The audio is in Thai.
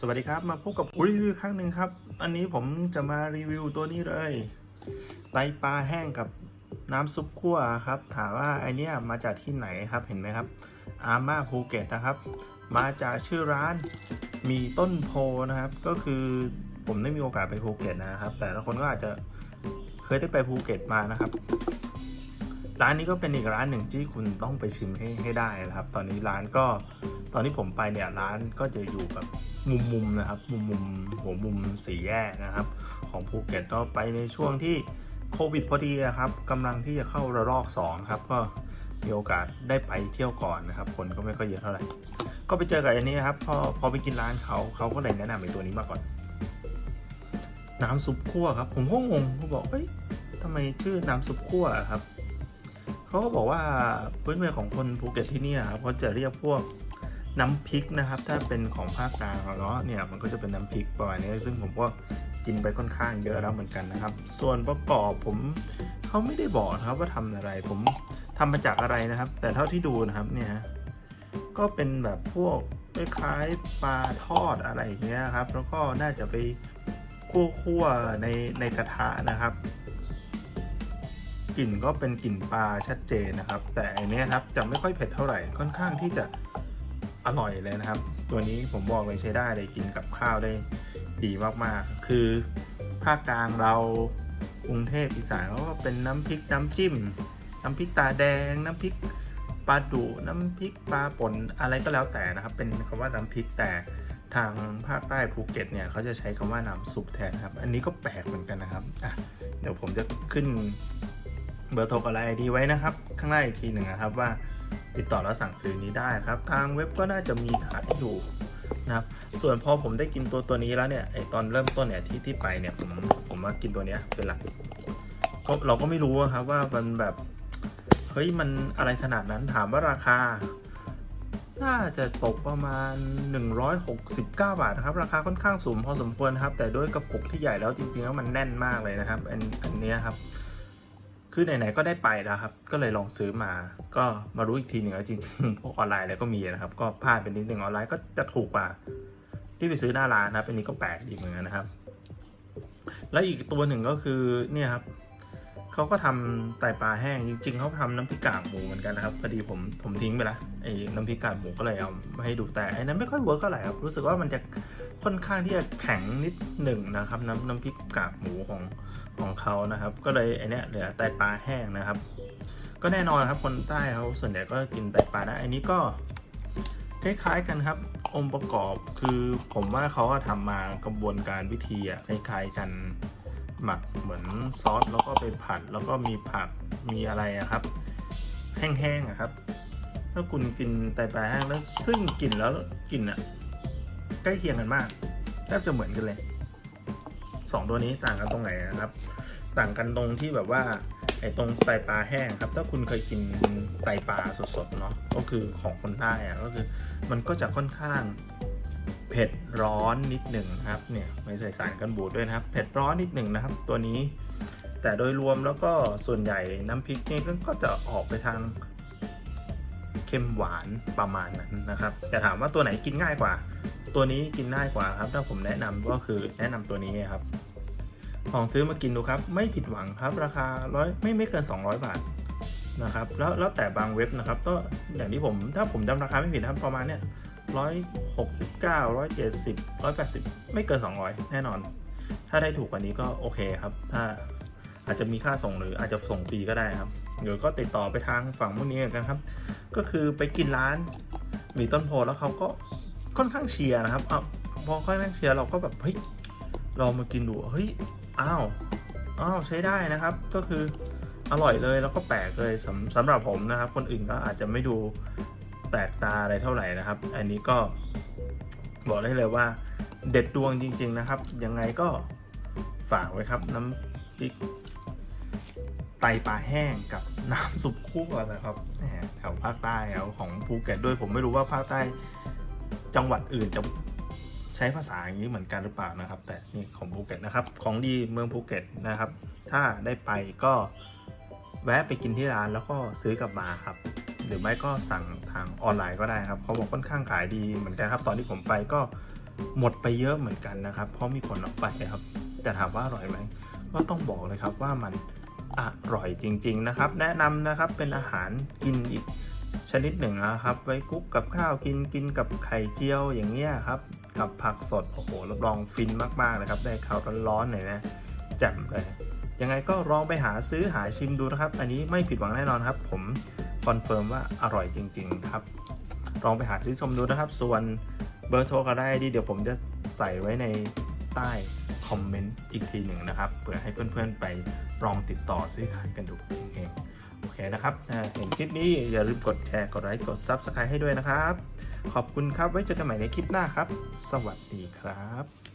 สวัสดีครับ มาพบกับอุรีวิวครั้งหนึ่งครับ อันนี้ผมจะมารีวิวตัวนี้เลยไตปลาแห้งกับน้ำซุปคั่วครับ ถามว่าไอเนี้ยมาจากที่ไหนครับเห็นไหมครับ อาม่าภูเก็ตนะครับ มาจากชื่อร้านมีต้นโพนะครับ ก็คือผมได้มีโอกาสไปภูเก็ตนะครับ แต่ละคนก็อาจจะเคยได้ไปภูเก็ตมานะครับ ร้านนี้ก็เป็นอีกร้านหนึ่งที่คุณต้องไปชิมให้ให้ได้นะครับ ตอนนี้ร้านก็ตอนที่ผมไปเนี่ยร้านก็จะอยู่แบบมุมมุมๆนะครับมุมมุมหัวมุมสี่แยกนะครับ ของภูเก็ตก็ไปในช่วงที่โควิดพอดีครับกำลังที่จะเข้าระลอกสองครับก็มีโอกาสได้ไปเที่ยวก่อนนะครับ คนก็ไม่ค่อยเยอะเท่าไหร่ ก็ไปเจอกับอันนี้ครับพอพอไปกินร้านเขาเขาก็เลยแนะนำไอ้ตัวนี้มาก่อน น้ำซุปคั่วครับ ผมก็งงเขาบอกเอ้ยทำไมชื่อน้ำซุปคั่วครับ เขาก็บอกว่าพื้นเมืองของคนภูเก็ตที่นี่ครับเขาจะเรียกพวกน้ำพริกนะครับ ถ้าเป็นของภาคกลางเนาะเนี่ยมันก็จะเป็นน้ำพริกประมาณนี้ซึ่งผมก็กินไปค่อนข้างเยอะแล้วเหมือนกันนะครับ ส่วนประกอบผมเขาไม่ได้บอกนะครับว่าทำอะไร ผมทำมาจากอะไรนะครับ แต่เท่าที่ดูนะครับเนี่ยก็เป็นแบบพวกคล้ายปลาทอดอะไรอย่างเงี้ยครับ แล้วก็น่าจะไปคั่วๆในในกระทะนะครับ กลิ่นก็เป็นกลิ่นปลาชัดเจนนะครับ แต่อันนี้ครับจะไม่ค่อยเผ็ดเท่าไหร่ค่อนข้างที่จะอร่อยเลยนะครับ ตัวนี้ผมบอกเลยใช้ได้เลยกินกับข้าวได้ดีมากๆ คือภาคกลางเรากรุงเทพอีสานเขาก็เป็นน้ำพริกน้ำจิ้ม น้ำพริกตาแดง น้ำพริกปลาดุน้ำพริกปลาป่นอะไรก็แล้วแต่นะครับ เป็นคำว่าน้ำพริกแต่ทางภาคใต้ภูเก็ตเนี่ยเขาจะใช้คำว่าน้ำซุปแทนครับ อันนี้ก็แปลกเหมือนกันนะครับอะเดี๋ยวผมจะขึ้น เบอร์โทรกับไลน์ไอดีไว้นะครับ ข้างล่างอีกทีหนึ่งนะครับว่าติดต่อแล้วสั่งซื้อนี้ได้ครับ ทางเว็บก็น่าจะมีขายอยู่นะครับส่วนพอผมได้กินตัวตัวนี้แล้วเนี่ยไอตอนเริ่มต้นเนี่ยที่ที่ไปเนี่ยผมผมมากินตัวเนี้ยเป็นหลักก็เราก็ไม่รู้อะครับว่ามันแบบเฮ้ยมันอะไรขนาดนั้นถามว่าราคา น่าจะตกประมาณ 169 บาทนะครับ ราคาค่อนข้างสูงพอสมควรครับ แต่ด้วยกระปุกที่ใหญ่แล้วจริงๆแล้วมันแน่นมากเลยนะครับอันอันนี้ครับ คือไหนๆก็ได้ไปแล้วครับ ก็เลยลองซื้อมา ก็มารู้อีกทีหนึ่งว่าจริงๆพวกออนไลน์อะไรก็มีนะครับ ก็พลาดไปนิดหนึ่งออนไลน์ก็จะถูกกว่า ที่ไปซื้อหน้าร้านนะครับ อันนี้ก็แปลกอีกเหมือนกันนะครับ แล้วอีกตัวหนึ่งก็คือเนี่ยครับ เขาก็ทำไตปลาแห้งจริง ๆเขาทำน้ำพริกกากหมูเหมือนกันนะครับพอดีผมผมทิ้งไปละไอ้น้ำพริกกากหมูก็เลยเอามาให้ดูแต่ไอ้นั้นไม่ค่อยเวิร์กเท่าไหร่ครับรู้สึกว่ามันจะค่อนข้างที่จะแข็งนิดหนึ่งนะครับน้ำน้ำพริกกากหมูของของเขานะครับ ก็เลยไอเนี้ยเหลือไตปลาแห้งนะครับ ก็แน่นอนครับคนใต้เขาส่วนใหญ่ก็กินไตปลานะอันนี้ก็คล้ายๆกันครับองค์ประกอบคือผมว่าเขาก็ทำมา กระบวนการวิธีอะคล้ายๆกัน หมักเหมือนซอสแล้วก็ไปผัด แล้วก็มีผักมีอะไรอะครับ แห้งๆอะครับ ถ้าคุณกินไตปลาแห้งแล้วซึ่งกลิ่นแล้วกลิ่นอะใกล้เคียงกันมากแทบจะเหมือนกันเลยสองตัวนี้ต่างกันตรงไหนนะครับ ต่างกันตรงที่แบบว่าไอ้ตรงไตปลาแห้งครับ ถ้าคุณเคยกินไตปลาสดๆเนาะก็คือของคนใต้อะก็คือ มันก็จะค่อนข้าง เผ็ดร้อนนิดหนึ่งครับเนี่ยไม่ใส่สารกันบูดด้วยนะครับ เผ็ดร้อนนิดหนึ่งนะครับ ตัวนี้ แต่โดยรวมแล้วก็ส่วนใหญ่น้ำพริกนี่ก็จะออกไปทางเค็มหวานประมาณนั้นนะครับ แต่ถามว่าตัวไหนกินง่ายกว่า ตัวนี้กินง่ายกว่าครับ ถ้าผมแนะนำก็คือแนะนำตัวนี้ครับลองซื้อมากินดูครับ ไม่ผิดหวังครับ ราคาร้อยไม่ไม่เกิน 200 บาทนะครับ แล้วแล้วแต่บางเว็บนะครับ ก็อย่างที่ผมถ้าผมจำราคาไม่ผิดครับประมาณเนี้ย ร้อยหกสิบเก้าร้อยเจ็ดสิบร้อยแปดสิบไม่เกิน200แน่นอน ถ้าได้ถูกกว่านี้ก็โอเคครับ ถ้าอาจจะมีค่าส่งหรืออาจจะส่งฟรีก็ได้ครับเดี๋ยวก็ติดต่อไปทางฝั่งพวกนี้กันครับ ก็คือไปกินร้านมีต้นโพแล้วเขาก็ค่อนข้างเชียร์นะครับอะพอค่อนข้างเชียร์เราก็แบบเฮ้ยลองมากินดูเฮ้ยอ้าวอ้าวใช้ได้นะครับ ก็คืออร่อยเลยแล้วก็แปลกเลยสำสำหรับผมนะครับ คนอื่นก็อาจจะไม่ดู แปลกตาอะไรเท่าไหร่นะครับ อันนี้ก็บอกได้เลยว่าเด็ดดวงจริง ๆนะครับ ยังไงก็ฝากไว้ครับ น้ำพริกไตปลาแห้งกับน้ำซุปคั่วนะครับแหมแถวภาคใต้แถวของภูเก็ตด้วยผมไม่รู้ว่าภาคใต้จังหวัดอื่นจะใช้ภาษาอย่างนี้เหมือนกันหรือเปล่านะครับ แต่นี่ของภูเก็ตนะครับ ของดีเมืองภูเก็ตนะครับ ถ้าได้ไปก็แวะไปกินที่ร้านแล้วก็ซื้อกลับมาครับ หรือไม่ก็สั่งทางออนไลน์ก็ได้ครับเขาบอกค่อนข้างขายดีเหมือนกันครับ ตอนที่ผมไปก็หมดไปเยอะเหมือนกันนะครับ เพราะมีคนเอาไปครับ แต่ถามว่าอร่อยไหมก็ต้องบอกเลยครับว่ามันอร่อยจริง ๆนะครับ แนะนำนะครับเป็นอาหารกินอีกชนิดหนึ่งนะครับ ไว้คุกกับข้าวกินกินกับไข่เจียวอย่างเงี้ยครับกับผักสดโอ้โหรับรองฟินมากๆเลยครับ ได้ข้าวร้อนๆหน่อยนะแจ่มเลยยังไงก็ลองไปหาซื้อหาชิมดูนะครับ อันนี้ไม่ผิดหวังแน่นอนครับ ผม คอนเฟิร์มว่าอร่อยจริง ๆ ครับ ลองไปหาซื้อชมดูนะครับ ส่วนเบอร์โทรก็ได้ดีเดี๋ยวผมจะใส่ไว้ในใต้คอมเมนต์อีกทีหนึ่งนะครับเผื่อให้เพื่อนๆไปลองติดต่อซื้อขายกันดูเองๆโอเคนะครับถ้าเห็นคลิปนี้อย่าลืมกดแชร์กดไลค์กด Subscribe ให้ด้วยนะครับ ขอบคุณครับไว้เจอกันใหม่ในคลิปหน้าครับ สวัสดีครับ